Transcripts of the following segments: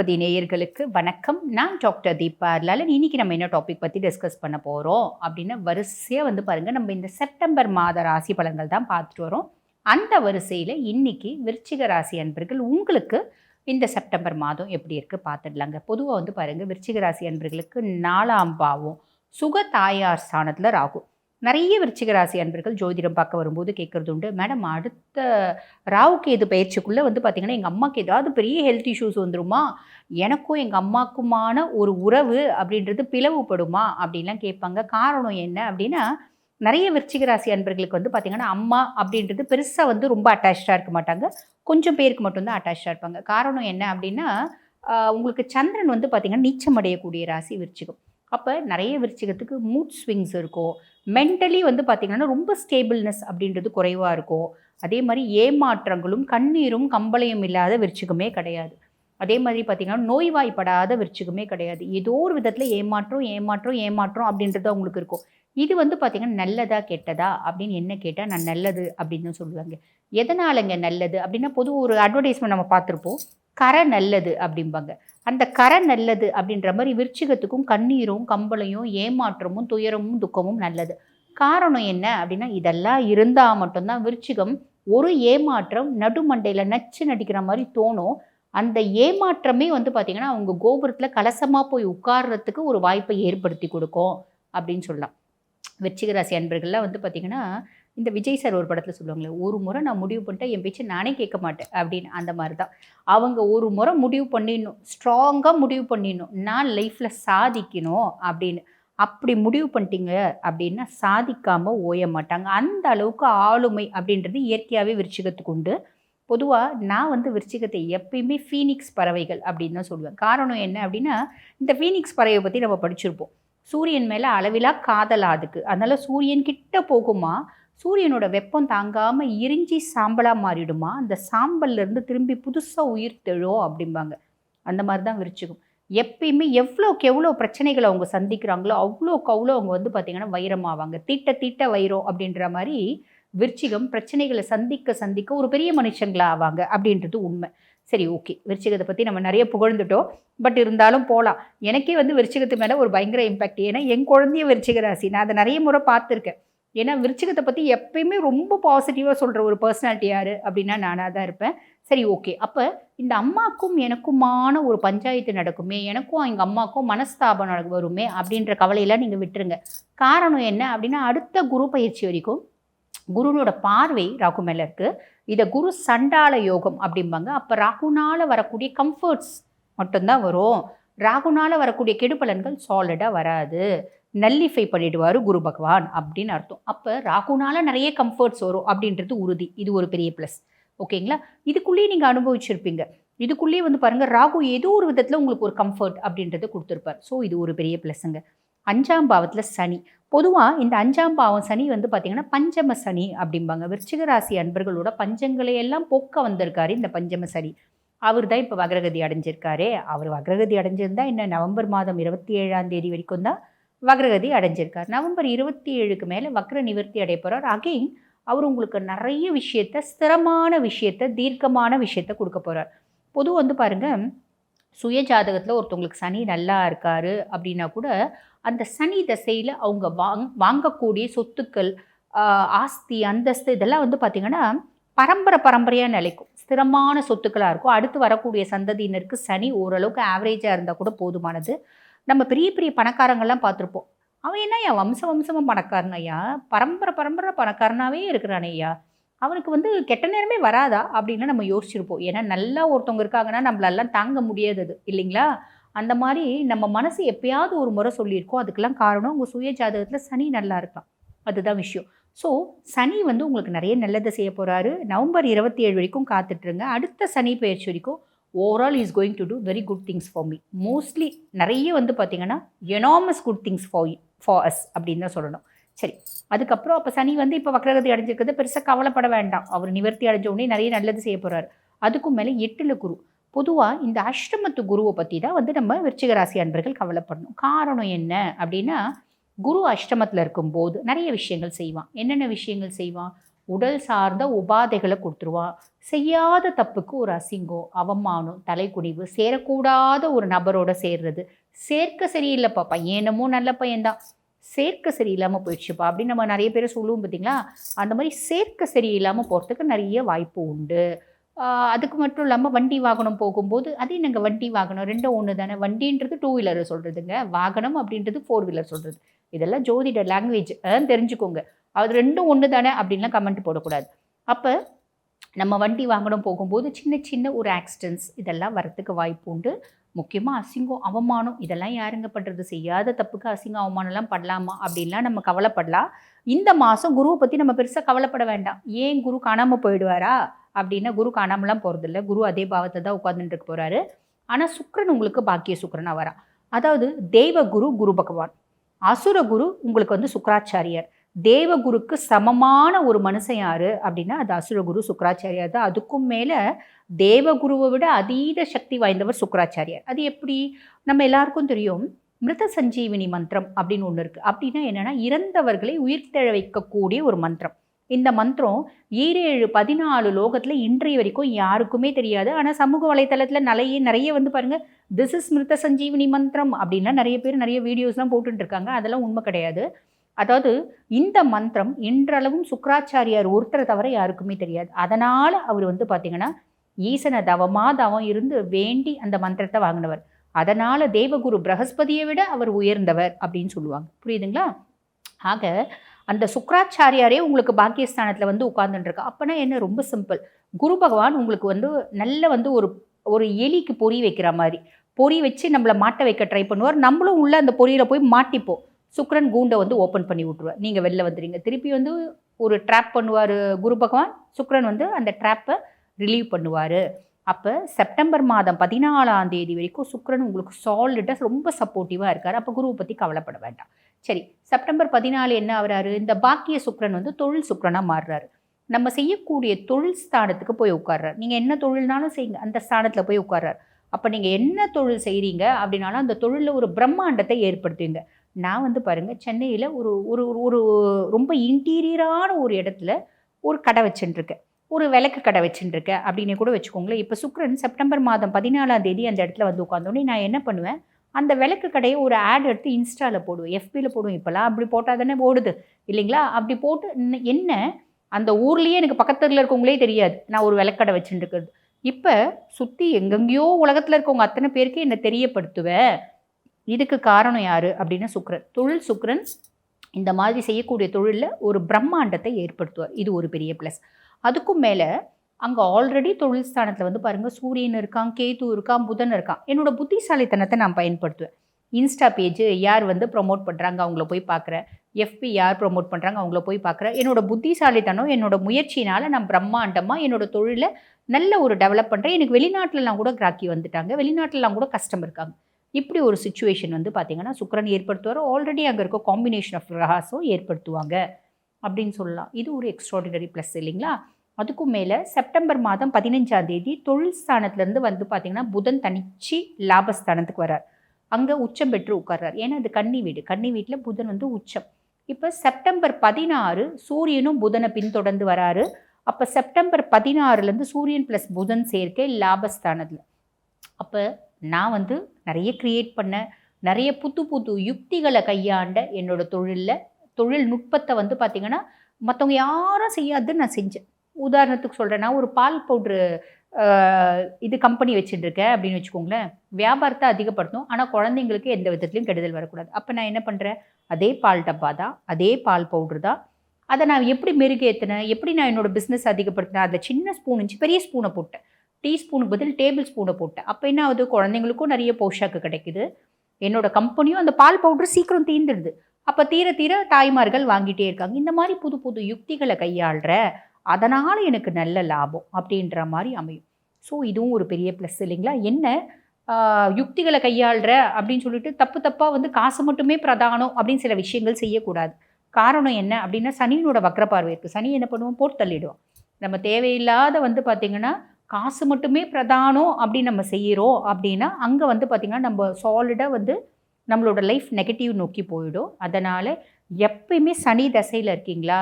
தர்மபதி நேயர்களுக்கு வணக்கம். நான் டாக்டர் தீபா லாலன் இன்னைக்கு நம்ம என்ன டாபிக் பற்றி டிஸ்கஸ் பண்ண போகிறோம் அப்படின்னு வரிசையாக வந்து பாருங்கள் நம்ம இந்த செப்டம்பர் மாத ராசி பலன்கள் தான் பார்த்துட்டு வரோம். அந்த வரிசையில் இன்றைக்கி விருச்சிக ராசி அன்பர்கள் உங்களுக்கு இந்த செப்டம்பர் மாதம் எப்படி இருக்குது பார்த்துடலாங்க. பொதுவாக வந்து பாருங்கள் விருச்சிக ராசி அன்பர்களுக்கு நாலாம் பாவம் சுக தாயார் ஸ்தானத்தில் ராகும் நிறைய விருச்சிக ராசி அன்பர்கள் ஜோதிடம் பார்க்க வரும்போது கேட்குறது உண்டு. மேடம் அடுத்த ராவுக்கு எது பயிற்சிக்குள்ளே வந்து பார்த்திங்கன்னா எங்கள் அம்மாவுக்கு ஏதாவது பெரிய ஹெல்த் இஷ்யூஸ் வந்துருமா? எனக்கும் எங்கள் அம்மாக்குமான ஒரு உறவு அப்படின்றது பிளவுபடுமா? அப்படின்லாம் கேட்பாங்க. காரணம் என்ன அப்படின்னா நிறைய விருச்சிக ராசி அன்பர்களுக்கு வந்து பார்த்திங்கன்னா அம்மா அப்படின்றது பெருசாக வந்து ரொம்ப அட்டாச்சாக இருக்க மாட்டாங்க. கொஞ்சம் பேருக்கு மட்டும்தான் அட்டாச்சாக இருப்பாங்க. காரணம் என்ன அப்படின்னா உங்களுக்கு சந்திரன் வந்து பார்த்திங்கன்னா நீச்சம் அடையக்கூடிய ராசி விருச்சிகம். அப்போ நிறைய விருச்சிகத்துக்கு மூட் ஸ்விங்ஸ் இருக்கும். மென்டலி வந்து பார்த்திங்கன்னா ரொம்ப ஸ்டேபிள்னஸ் அப்படின்றது குறைவாக இருக்கும். அதே மாதிரி ஏமாற்றங்களும் கண்ணீரும் கம்பளையும் இல்லாத விருச்சிகமே கிடையாது. அதே மாதிரி பார்த்திங்கன்னா நோய்வாய்ப்படாத விருச்சிகமே கிடையாது. ஏதோ ஒரு விதத்தில் ஏமாற்றம் ஏமாற்றம் ஏமாற்றம் அப்படின்றது அவங்களுக்கு இருக்கும். இது வந்து பார்த்திங்கன்னா நல்லதா கெட்டதா அப்படின்னு என்ன கேட்டால் நான் நல்லது அப்படின்னு சொல்லுவாங்க. எதனாலங்க நல்லது அப்படின்னா பொது ஒரு அட்வர்டைஸ்மெண்ட் நம்ம பார்த்துருப்போம். கரை நல்லது அப்படிம்பாங்க. அந்த கரை நல்லது அப்படின்ற மாதிரி விருச்சிகத்துக்கும் கண்ணீரும் கம்பளையும் ஏமாற்றமும் துயரமும் துக்கமும் நல்லது. காரணம் என்ன அப்படின்னா இதெல்லாம் இருந்தால் மட்டும்தான் விருச்சிகம் ஒரு ஏமாற்றம் நடுமண்டையில் நச்சு நடிக்கிற மாதிரி தோணும். அந்த ஏமாற்றமே வந்து பார்த்திங்கன்னா அவங்க கோபுரத்தில் கலசமாக போய் உட்கார்றதுக்கு ஒரு வாய்ப்பை ஏற்படுத்தி கொடுக்கும் அப்படின்னு சொல்லலாம். விருச்சிக ராசி அன்பர்கள்லாம் வந்து பார்த்திங்கன்னா இந்த விஜய் சார் ஒரு படத்தில் சொல்லுவாங்களே ஒரு முறை நான் முடிவு பண்ணிட்டேன் என் பேச்சு நானே கேட்க மாட்டேன் அப்படின்னு அந்த மாதிரி தான் அவங்க ஒரு முறை முடிவு பண்ணிடணும் ஸ்ட்ராங்காக முடிவு பண்ணிடணும் நான் லைஃப்பில் சாதிக்கணும் அப்படின்னு. அப்படி முடிவு பண்ணிட்டீங்க அப்படின்னா சாதிக்காமல் ஓய மாட்டாங்க. அந்த அளவுக்கு ஆளுமை அப்படின்றது இயற்கையாகவே விருச்சிகத்துக்கு உண்டு. பொதுவாக நான் வந்து விருச்சிகத்தை எப்பயுமே ஃபீனிக்ஸ் பறவைகள் அப்படின்னு தான் சொல்லுவேன். காரணம் என்ன அப்படின்னா இந்த ஃபீனிக்ஸ் பறவையை பற்றி நம்ம படிச்சிருப்போம். சூரியன் மேலே அளவிலா காதலா அதுக்கு அதனால் சூரியன் கிட்ட போகுமா சூரியனோட வெப்பம் தாங்காமல் எரிஞ்சி சாம்பலாக மாறிடுமா? அந்த சாம்பல்லேருந்து திரும்பி புதுசாக உயிர் தெழும் அப்படிம்பாங்க. அந்த மாதிரி தான் விருச்சிகம். எப்பயுமே எவ்வளோக்கு எவ்வளோ பிரச்சனைகளை அவங்க சந்திக்கிறாங்களோ அவ்வளோக்கு அவ்வளோ அவங்க வந்து பார்த்திங்கன்னா வைரமாவாங்க. தீட்ட தீட்ட வைரம் அப்படின்ற மாதிரி விருச்சிகம் பிரச்சனைகளை சந்திக்க சந்திக்க ஒரு பெரிய மனுஷங்களா ஆவாங்க அப்படின்றது உண்மை. சரி ஓகே. விருச்சிகத்தை பற்றி நம்ம நிறைய புகழ்ந்துட்டோம். பட் இருந்தாலும் போகலாம் எனக்கே வந்து விருச்சிகத்து மேலே ஒரு பயங்கர இம்பாக்ட் ஏன்னா என் குழந்தைய விருச்சிக ராசி. நான் அதை நிறைய முறை பார்த்துருக்கேன். ஏன்னா விருச்சிகத்தை பற்றி எப்பயுமே ரொம்ப பாசிட்டிவாக சொல்கிற ஒரு பர்சனாலிட்டி யார் அப்படின்னா நானாக தான் இருப்பேன். சரி ஓகே அப்போ இந்த அம்மாக்கும் எனக்குமான ஒரு பஞ்சாயத்து நடக்குமே எனக்கும் எங்கள் அம்மாக்கும் மனஸ்தாபம் நடக்கு வருமே அப்படின்ற கவலையெல்லாம் நீங்கள் விட்டுருங்க. காரணம் என்ன அப்படின்னா அடுத்த குரு பயிற்சி வரைக்கும் குருனோட பார்வை ராகு மேலே இருக்குது இதை குரு சண்டால யோகம் அப்படிம்பாங்க. அப்போ ராகுனால் வரக்கூடிய கம்ஃபர்ட்ஸ் மட்டும்தான் வரும். ராகுனால் வரக்கூடிய கெடுபலன்கள் சாலிடாக வராது. நல்லிஃபை பண்ணிடுவார் குரு பகவான் அப்படின்னு அர்த்தம். அப்போ ராகுனால நிறைய கம்ஃபர்ட்ஸ் வரும் அப்படின்றது உறுதி. இது ஒரு பெரிய ப்ளஸ் ஓகேங்களா? இதுக்குள்ளேயே நீங்கள் அனுபவிச்சிருப்பீங்க. இதுக்குள்ளேயே வந்து பாருங்கள் ராகு ஏதோ ஒரு விதத்தில் உங்களுக்கு ஒரு கம்ஃபர்ட் அப்படின்றத கொடுத்துருப்பார். ஸோ இது ஒரு பெரிய ப்ளஸ்ஸுங்க அஞ்சாம் பாவத்தில் சனி. பொதுவாக இந்த அஞ்சாம் பாவம் சனி வந்து பார்த்திங்கன்னா பஞ்சம சனி அப்படிம்பாங்க. விருச்சிக ராசி அன்பர்களோட பஞ்சங்களை எல்லாம் போக்க வந்திருக்காரு இந்த பஞ்சம சனி. அவர் தான் இப்போ வக்ரகதி அடைஞ்சிருக்காரு. அவர் வக்ரகதி அடைஞ்சிருந்தா என்ன? நவம்பர் மாதம் இருபத்தி ஏழாம் தேதி வரைக்கும் தான் வக்ரகதி அடைஞ்சிருக்கார். நவம்பர் இருபத்தி ஏழுக்கு மேலே வக்ர நிவர்த்தி அடைய போகிறார் அகெயின் அவர் உங்களுக்கு நிறைய விஷயத்த ஸ்திரமான விஷயத்த தீர்க்கமான விஷயத்த கொடுக்க போகிறார் பொதுவாக வந்து பாருங்கள் சுய ஜாதகத்தில் ஒருத்தவங்களுக்கு சனி நல்லா இருக்காரு அப்படின்னா கூட அந்த சனி தசையில் அவங்க வாங் வாங்கக்கூடிய சொத்துக்கள் ஆஸ்தி அந்தஸ்து இதெல்லாம் வந்து பார்த்திங்கன்னா பரம்பரை பரம்பரையாக நிலைக்கும். ஸ்திரமான சொத்துக்களாக இருக்கும். அடுத்து வரக்கூடிய சந்ததியினருக்கு சனி ஓரளவுக்கு ஆவரேஜாக இருந்தால் கூட போதுமானது. நம்ம பெரிய பெரிய பணக்காரங்கள்லாம் பார்த்துருப்போம். அவன் என்ன ஐயா வம்ச வம்சமாக பணக்காரன் ஐயா? பரம்பரை பரம்பரை பணக்காரனாகவே இருக்கிறானே ஐயா. அவனுக்கு வந்து கெட்ட நேரமே வராதா? அப்படின்னு நம்ம யோசிச்சிருப்போம். ஏன்னா நல்லா ஒருத்தவங்க இருக்காங்கன்னா நம்மளெல்லாம் தாங்க முடியாதது இல்லைங்களா? அந்த மாதிரி நம்ம மனசு எப்பயாவது ஒரு முறை சொல்லியிருக்கோம். அதுக்கெல்லாம் காரணம் உங்கள் சுய ஜாதகத்தில் சனி நல்லா இருக்கலாம் அதுதான் விஷயம். ஸோ சனி வந்து உங்களுக்கு நிறைய நல்லதை செய்ய போகிறாரு நவம்பர் இருபத்தி ஏழு வரைக்கும் காத்துட்ருங்க அடுத்த சனி பயிற்சி வரைக்கும் overall is going to do very good things for me mostly நிறைய வந்து பார்த்தீங்கன்னா enormous good things for for us அப்படின்னு தான் சொல்லணும். சரி அதுக்கப்புறம் அப்போ சனி வந்து இப்போ வக்ரகதி அடைஞ்சிருக்கிறது பெருசாக கவலைப்பட வேண்டாம். அவர் நிவர்த்தி அடைஞ்ச உடனே நிறைய நல்லது செய்ய போகிறாரு அதுக்கும் மேலே எட்டில் குரு. பொதுவாக இந்த அஷ்டமத்து குருவை பற்றி தான் வந்து நம்ம விருச்சிக ராசி அன்பர்கள் கவலைப்படணும். காரணம் என்ன அப்படின்னா குரு அஷ்டமத்தில் இருக்கும்போது நிறைய விஷயங்கள் செய்வான். என்னென்ன விஷயங்கள் செய்வான்? உடல் சார்ந்த உபாதைகளை கொடுத்துருவான் செய்யாத தப்புக்கு ஒரு அசிங்கம் அவமானம் தலைக்குனிவு சேரக்கூடாத ஒரு நபரோட சேர்றது. சேர்க்க சரியில்லைப்பா பையனமோ நல்ல பையன்தான். சேர்க்க சரியில்லாமல் போயிடுச்சுப்பா அப்படின்னு நம்ம நிறைய பேர் சொல்லுவோம் பார்த்தீங்களா அந்த மாதிரி சேர்க்க சரியில்லாமல் போகிறதுக்கு நிறைய வாய்ப்பு உண்டு. அதுக்கு மட்டும் இல்லாமல் வண்டி வாகனம் போகும்போது அதே நாங்கள் வண்டி வாகனம்? ரெண்டும் ஒன்று தானே. வண்டின்றது டூ வீலர் சொல்கிறதுங்க வாகனம் அப்படின்றது ஃபோர் வீலர் சொல்கிறது இதெல்லாம் ஜோதிட லாங்குவேஜ் அதான் தெரிஞ்சுக்கோங்க. அது ரெண்டும் ஒன்று தானே அப்படின்லாம் கமெண்ட் போடக்கூடாது. அப்போ நம்ம வண்டி வாங்கணும் போகும்போது சின்ன சின்ன ஒரு ஆக்சிடென்ட்ஸ் இதெல்லாம் வரத்துக்கு வாய்ப்பு உண்டு. முக்கியமாக அசிங்கம் அவமானம் இதெல்லாம் யாருங்க பண்ணுறது செய்யாத தப்புக்கு அசிங்கம் அவமானம்லாம் பண்ணலாமா அப்படின்லாம் நம்ம கவலைப்படலாம். இந்த மாதம் குருவை பற்றி நம்ம பெருசாக கவலைப்பட வேண்டாம். ஏன் குரு காணாமல் போயிடுவாரா? அப்படின்னா குரு காணாமலாம் போகிறதில்ல குரு அதே பாவத்தை தான் உட்காந்துட்டு போகிறாரு ஆனால் சுக்கரன் உங்களுக்கு பாக்கிய சுக்கரனாக வரா அதாவது தெய்வ குரு குரு பகவான். அசுர குரு உங்களுக்கு வந்து சுக்கராச்சாரியர். தேவகுருக்கு சமமான ஒரு மனுஷன் யாரு? அப்படின்னா அது அசுரகுரு சுக்கராச்சாரியார் தான். அதுக்கும் மேலே தேவகுருவை விட அதீத சக்தி வாய்ந்தவர் சுக்கராச்சாரியார். அது எப்படி? நம்ம எல்லாருக்கும் தெரியும் மிருத சஞ்சீவினி மந்திரம் அப்படின்னு ஒன்று இருக்குது அப்படின்னா என்னென்னா இறந்தவர்களை உயிர்த்தெழ வைக்கக்கூடிய ஒரு மந்திரம். இந்த மந்திரம் ஈரேழு பதினாலு லோகத்தில் இன்றைய வரைக்கும் யாருக்குமே தெரியாது. ஆனால் சமூக வலைத்தளத்தில் நிறைய நிறைய வந்து பாருங்கள் திஸ் இஸ் மிருத சஞ்சீவினி மந்திரம் அப்படின்னா நிறைய பேர் நிறைய வீடியோஸ்லாம் போட்டுட்டு இருக்காங்க. அதெல்லாம் உண்மை கிடையாது. அதாவது இந்த மந்திரம் இன்றளவும் சுக்கராச்சாரியார் ஒருத்தரை தவிர யாருக்குமே தெரியாது. அதனால் அவர் வந்து பார்த்தீங்கன்னா ஈசனை தவமாக தவம் இருந்து வேண்டி அந்த மந்திரத்தை வாங்கினவர். அதனால் தேவகுரு பிரகஸ்பதியை விட அவர் உயர்ந்தவர் அப்படின்னு சொல்லுவாங்க. புரியுதுங்களா? ஆக அந்த சுக்கராச்சாரியாரே உங்களுக்கு பாக்கியஸ்தானத்தில் வந்து உட்கார்ந்துட்டுருக்கா அப்போனா என்ன? ரொம்ப சிம்பிள். குரு பகவான் உங்களுக்கு வந்து நல்ல வந்து ஒரு ஒரு எலிக்கு பொறி வைக்கிற மாதிரி. பொறி வச்சு நம்மளை மாட்ட வைக்க ட்ரை பண்ணுவார். நம்மளும் உள்ளே அந்த பொரியில் போய் மாட்டிப்போம். சுக்ரன் கூண்டை வந்து ஓப்பன் பண்ணி விட்ருவார் நீங்கள் வெளில வந்துடுங்க. திருப்பி வந்து ஒரு ட்ராப் பண்ணுவார் குரு பகவான். சுக்ரன் வந்து அந்த ட்ராப்பை ரிலீவ் பண்ணுவார். அப்போ செப்டம்பர் மாதம் பதினாலாம் தேதி வரைக்கும் சுக்ரன் உங்களுக்கு சாலிடாக ரொம்ப சப்போர்ட்டிவாக இருக்கார். அப்போ குருவை பற்றி கவலைப்பட வேண்டாம். சரி செப்டம்பர் பதினாலு என்ன ஆகிறாரு? இந்த பாக்கிய சுக்ரன் வந்து தொழில் சுக்ரனாக மாறுறாரு. நம்ம செய்யக்கூடிய தொழில் ஸ்தானத்துக்கு போய் உட்கார்றாரு. நீங்கள் என்ன தொழில்னாலும் செய்யுங்க. அந்த ஸ்தானத்தில் போய் உட்கார்றாரு. அப்போ நீங்கள் என்ன தொழில் செய்கிறீங்க அப்படின்னாலும் அந்த தொழிலில் ஒரு பிரம்மாண்டத்தை ஏற்படுத்துவீங்க. நான் வந்து பாருங்கள் சென்னையில் ஒரு ஒரு ஒரு ரொம்ப இன்டீரியரான ஒரு இடத்துல ஒரு கடை வச்சுட்டுருக்கேன் ஒரு விளக்கு கடை வச்சுட்டுருக்கேன் அப்படின்னு கூட வச்சுக்கோங்களேன். இப்போ சுக்ரன் செப்டம்பர் மாதம் பதினாலாம் தேதி அந்த இடத்துல வந்து உட்காந்தோடனே நான் என்ன பண்ணுவேன்? அந்த விளக்கு கடையை ஒரு ஆட் எடுத்து இன்ஸ்டாவில் போடுவேன். எஃபியில் போடுவேன். இப்போலாம் அப்படி போட்டால் தானே ஓடுது. இல்லைங்களா? அப்படி போட்டு என்ன அந்த ஊர்லேயே எனக்கு பக்கத்தில் இருக்கவங்களே தெரியாது. நான் ஒரு விளக்கடை வச்சுட்டு இருக்கிறது இப்போ சுற்றி எங்கெங்கேயோ உலகத்தில் இருக்கவங்க அத்தனை பேருக்கு என்னை தெரியப்படுத்துவேன் இதுக்கு காரணம் யார்? அப்படின்னா சுக்ரன். தொழில் சுக்ரன் இந்த மாதிரி செய்யக்கூடிய தொழிலில் ஒரு பிரம்மாண்டத்தை ஏற்படுத்துவார். இது ஒரு பெரிய ப்ளஸ் அதுக்கும் மேலே அங்கே ஆல்ரெடி தொழில் ஸ்தானத்தில் வந்து பாருங்கள் சூரியன் இருக்கான் கேது இருக்கான் புதன் இருக்கான். என்னோடய புத்திசாலித்தனத்தை நான் பயன்படுத்துவேன். இன்ஸ்டா பேஜ் யார் வந்து ப்ரொமோட் பண்ணுறாங்க அவங்கள போய் பார்க்குறேன் எஃபி யார் ப்ரொமோட் பண்ணுறாங்க அவங்கள போய் பார்க்குறேன் என்னோடய புத்திசாலித்தனம் என்னோடய முயற்சினால் நான் பிரம்மாண்டமாக என்னோட தொழிலை நல்ல ஒரு டெவலப் பண்ணுறேன் எனக்கு வெளிநாட்டிலலாம் கூட கிராக்கி வந்துட்டாங்க. வெளிநாட்டிலலாம் கூட கஷ்டம் இருக்காங்க. இப்படி ஒரு சுச்சுவேஷன் வந்து பார்த்திங்கன்னா சுக்கரன் ஏற்படுத்துவார். ஆல்ரெடி அங்கே இருக்க காம்பினேஷன் ஆஃப் ரஹாஸும் ஏற்படுத்துவாங்க அப்படின்னு சொல்லலாம். இது ஒரு எக்ஸ்ட்ராடினரி ப்ளஸ் இல்லைங்களா? அதுக்கும் மேலே செப்டம்பர் மாதம் பதினஞ்சாம் தேதி தொழில் ஸ்தானத்துலேருந்து வந்து பார்த்திங்கன்னா புதன் தனிச்சு லாபஸ்தானத்துக்கு வரார் அங்கே உச்சம் பெற்று உட்கார்றார். ஏன்னா அது கன்னி வீடு. கன்னி வீட்டில் புதன் வந்து உச்சம். இப்போ செப்டம்பர் பதினாறு சூரியனும் புதனை பின்தொடர்ந்து வராரு. அப்போ செப்டம்பர் பதினாறுலேருந்து சூரியன் ப்ளஸ் புதன் சேர்க்கை லாபஸ்தானத்தில். அப்போ நான் வந்து நிறைய க்ரியேட் பண்ண நிறைய புது புது யுக்திகளை கையாண்ட என்னோட தொழிலில் தொழில்நுட்பத்தை வந்து பார்த்திங்கன்னா மற்றவங்க யாரும் செய்யாதுன்னு நான் செஞ்சேன். உதாரணத்துக்கு சொல்கிறேன்னா ஒரு பால் பவுட்ரு இது கம்பெனி வச்சுட்டுருக்கேன் அப்படின்னு வச்சுக்கோங்களேன். வியாபாரத்தை அதிகப்படுத்தும் ஆனால் குழந்தைங்களுக்கு எந்த விதத்துலையும் கெடுதல் வரக்கூடாது. அப்போ நான் என்ன பண்ணுறேன் அதே பால் டப்பா தான் அதே பால் பவுட்ரு தான். அதை நான் எப்படி மெருகேற்றினேன் எப்படி நான் என்னோடய பிஸ்னஸ் அதிகப்படுத்தினேன்? அதை சின்ன ஸ்பூன் இருந்துச்சு பெரிய ஸ்பூனை போட்டேன். டீஸ்பூனுக்கு பதில் டேபிள் ஸ்பூனை போட்டேன். அப்போ என்ன ஆகுது? குழந்தைங்களுக்கும் நிறைய போஷாக்கு கிடைக்குது. என்னோட கம்பெனியும் அந்த பால் பவுடர் சீக்கிரம் தீர்ந்துடுது. அப்போ தீர தீர தாய்மார்கள் வாங்கிட்டே இருக்காங்க. இந்த மாதிரி புது புது யுக்திகளை கையாளுற அதனால் எனக்கு நல்ல லாபம் அப்படின்ற மாதிரி அமையும். ஸோ இதுவும் ஒரு பெரிய ப்ளஸ் இல்லைங்களா? என்ன? யுக்திகளை கையாளுற அப்படின்னு சொல்லிட்டு தப்பு தப்பாக வந்து காசு மட்டுமே பிரதானம் அப்படின்னு சில விஷயங்கள் செய்யக்கூடாது. காரணம் என்ன அப்படின்னா சனியினோட வக்ர பார்வை இருக்குது சனி என்ன பண்ணுவோம் போட்டு தள்ளிடுவோம் நம்ம தேவையில்லாத வந்து பார்த்திங்கன்னா காசு மட்டுமே பிரதானம் அப்படி நம்ம செய்கிறோம் அப்படின்னா அங்கே வந்து பார்த்திங்கன்னா நம்ம சாலிடாக வந்து நம்மளோட லைஃப் நெகட்டிவ் நோக்கி போயிடும். அதனால் எப்பயுமே சனி தசையில் இருக்கீங்களா?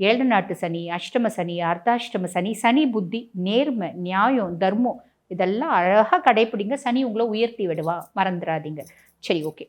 ஏழு நாட்டு சனி அஷ்டம சனி அர்த்தாஷ்டம சனி சனி புத்தி நேர்மை நியாயம் தர்மம் இதெல்லாம் அழகாக கடைப்பிடிங்க. சனி உங்களை உயர்த்தி விடுவா. மறந்துடாதீங்க சரி ஓகே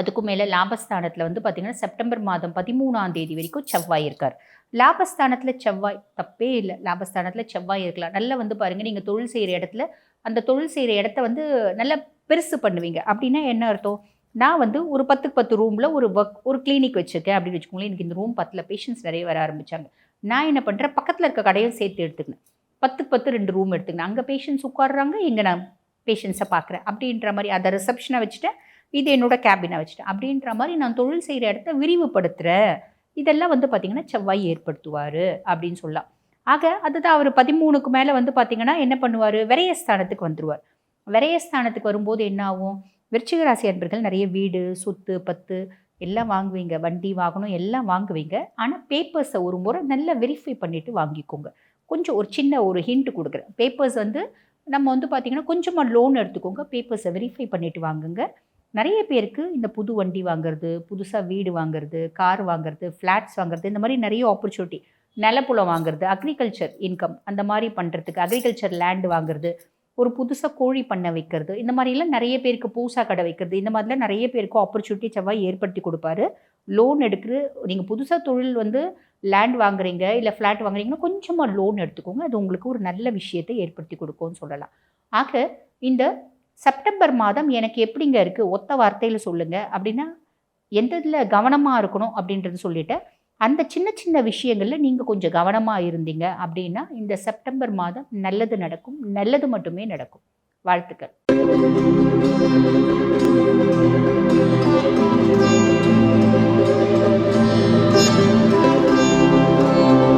அதுக்கும் மேலே லாபஸ்தானத்தில் வந்து பார்த்திங்கன்னா செப்டம்பர் மாதம் பதிமூணாம் தேதி வரைக்கும் செவ்வாய் இருக்கார். லாபஸ்தானத்தில் செவ்வாய். தப்பே இல்லை. லாபஸ்தானத்தில் செவ்வாய் இருக்கலாம். நல்லா வந்து பாருங்கள் நீங்கள் தொழில் செய்கிற இடத்துல அந்த தொழில் செய்கிற இடத்த வந்து நல்லா பெருசு பண்ணுவீங்க. அப்படின்னா என்ன அர்த்தம்? நான் வந்து ஒரு பத்துக்கு பத்து ரூமில் ஒரு ஒர்க் ஒரு கிளினிக் வச்சுருக்கேன் அப்படின்னு வச்சுக்கோங்களேன். எனக்கு இந்த ரூம் பத்தில் பேஷண்ட்ஸ் நிறைய வர ஆரம்பித்தாங்க நான் என்ன பண்ணுறேன் பக்கத்தில் இருக்க கடையும் சேர்த்து எடுத்துக்கினேன் பத்துக்கு பத்து ரெண்டு ரூம் எடுத்துக்கினேன் அங்கே பேஷண்ட்ஸ் உட்காடுறாங்க இங்கே நான் பேஷண்ட்ஸை பார்க்குறேன் அப்படின்ற மாதிரி அதை ரிசப்ஷனை வச்சுட்டேன் இது என்னோடய கேபினை வச்சுட்டேன். அப்படின்ற மாதிரி நான் தொழில் செய்கிற இடத்த விரிவுபடுத்துகிறேன் இதெல்லாம் வந்து பார்த்திங்கன்னா செவ்வாய் ஏற்படுத்துவார் அப்படின்னு சொல்லலாம். ஆக அதுதான் அவர் பதிமூணுக்கு மேலே வந்து பார்த்திங்கன்னா என்ன பண்ணுவார்? விரயஸ்தானத்துக்கு வந்துடுவார் விரயஸ்தானத்துக்கு வரும்போது என்ன ஆகும்? விருச்சிக ராசி அன்பர்கள் நிறைய வீடு சொத்து பத்து எல்லாம் வாங்குவீங்க. வண்டி வாகனம் எல்லாம் வாங்குவீங்க. ஆனால் பேப்பர்ஸை ஒரு முறை நல்லா வெரிஃபை பண்ணிவிட்டு வாங்கிக்கோங்க. கொஞ்சம் ஒரு சின்ன ஒரு ஹிண்ட் கொடுக்குறேன். பேப்பர்ஸ் வந்து நம்ம வந்து பார்த்திங்கன்னா கொஞ்சமாக லோன் எடுத்துக்கோங்க. பேப்பர்ஸை வெரிஃபை பண்ணிவிட்டு வாங்குங்க. நிறைய பேருக்கு இந்த புது வண்டி வாங்குறது புதுசாக வீடு வாங்குறது கார் வாங்குறது ஃப்ளாட்ஸ் வாங்குறது இந்த மாதிரி நிறைய ஆப்பர்ச்சுனிட்டி நிலப்புலம் வாங்குறது அக்ரிகல்ச்சர் இன்கம் அந்த மாதிரி பண்ணுறதுக்கு அக்ரிகல்ச்சர் லேண்டு வாங்குறது ஒரு புதுசாக கோழி பண்ண வைக்கிறது இந்த மாதிரிலாம் நிறைய பேருக்கு பூசா கடை வைக்கிறது இந்த மாதிரிலாம் நிறைய பேருக்கு ஆப்பர்ச்சுனிட்டி செவ்வாய் ஏற்படுத்தி கொடுப்பாரு. லோன் எடுக்கிற நீங்கள் புதுசாக தொழில் வந்து லேண்ட் வாங்குறீங்க இல்லை ஃப்ளாட் வாங்குறீங்கன்னா கொஞ்சமாக லோன் எடுத்துக்கோங்க. அது உங்களுக்கு ஒரு நல்ல விஷயத்தை ஏற்படுத்தி கொடுக்கும்னு சொல்லலாம். ஆக இந்த செப்டம்பர் மாதம் எனக்கு எப்படிங்க இருக்குது ஒத்த வார்த்தையில் சொல்லுங்கள் அப்படின்னா எந்த இதில் கவனமாக இருக்கணும் அப்படின்றது சொல்லிவிட்டு அந்த சின்ன சின்ன விஷயங்களில் நீங்கள் கொஞ்சம் கவனமாக இருந்தீங்க அப்படின்னா இந்த செப்டம்பர் மாதம் நல்லது நடக்கும். நல்லது மட்டுமே நடக்கும். வாழ்த்துக்கள்.